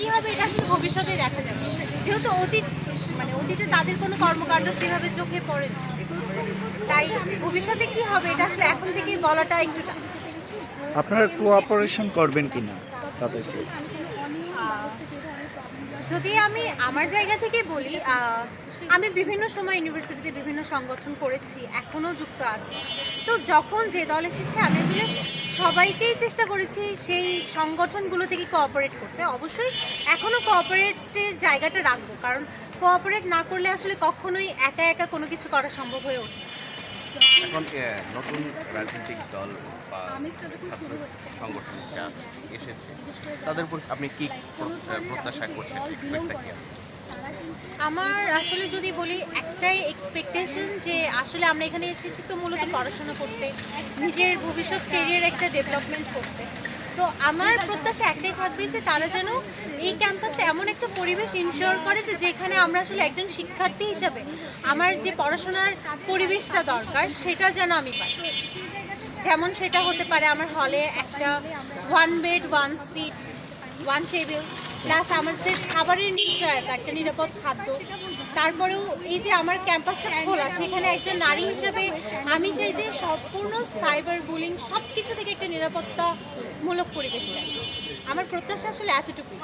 কি হবে এটা আসলে ভবিষ্যতে দেখা যাবে। যেহেতু অতীত মানে অতীতে তাদের কোনো কর্মকাণ্ড সেভাবে চোখে পড়েনি। তাই ভবিষ্যতে কি হবে এটা আসলে এখন থেকেই বলাটা একটু। আপনারা কোঅপারেশন করবেন কিনা তাদেরকে? যদি আমি আমার জায়গা থেকে বলি আমি বিভিন্ন সময় ইউনিভার্সিটিতে বিভিন্ন সংগঠন করেছি, এখনও যুক্ত আছি তো যখন যে দল এসেছে, আমি আসলে সবাইকেই চেষ্টা করেছি সেই সংগঠনগুলো থেকে কোঅপারেট করতে অবশ্যই এখনও কোঅপারেটের জায়গাটা রাখব, কারণ কোঅপারেট না করলে আসলে কখনোই একা একা কোনো কিছু করা সম্ভব হয়ে ওঠে না। এখন নতুন রাজনৈতিক দল বা ছাত্র এসেছে। তাদের উপর আপনি কি প্রত্যাশা করছেন? আমার আসলে যদি বলি, একটাই এক্সপেকটেশন যে আসলে আমরা এখানে এসেছি তো মূলত পড়াশোনা করতে, নিজের ভবিষ্যৎ কেরিয়ার একটা ডেভেলপমেন্ট করতে। তো আমার প্রত্যাশা একটাই থাকবে যে তারা যেন এই ক্যাম্পাসে এমন একটা পরিবেশ ইনশিওর করে যে যেখানে আমরা আসলে একজন শিক্ষার্থী হিসাবে আমার যে পড়াশোনার পরিবেশটা দরকার, সেটা যেন আমি পাই। যেমন সেটা হতে পারে আমার হলে একটা one bed one seat one table plus আমাদের খাবারের নিশ্চয়তা, একটা নিরাপদ খাদ্য। তারপরেও এই যে আমার ক্যাম্পাসটা খোলা, সেখানে একজন নারী হিসেবে আমি চাই যে সম্পূর্ণ সাইবার বুলিং সব কিছু থেকে একটা নিরাপত্তামূলক পরিবেশ চাই। আমার প্রত্যাশা আসলে এতটুকু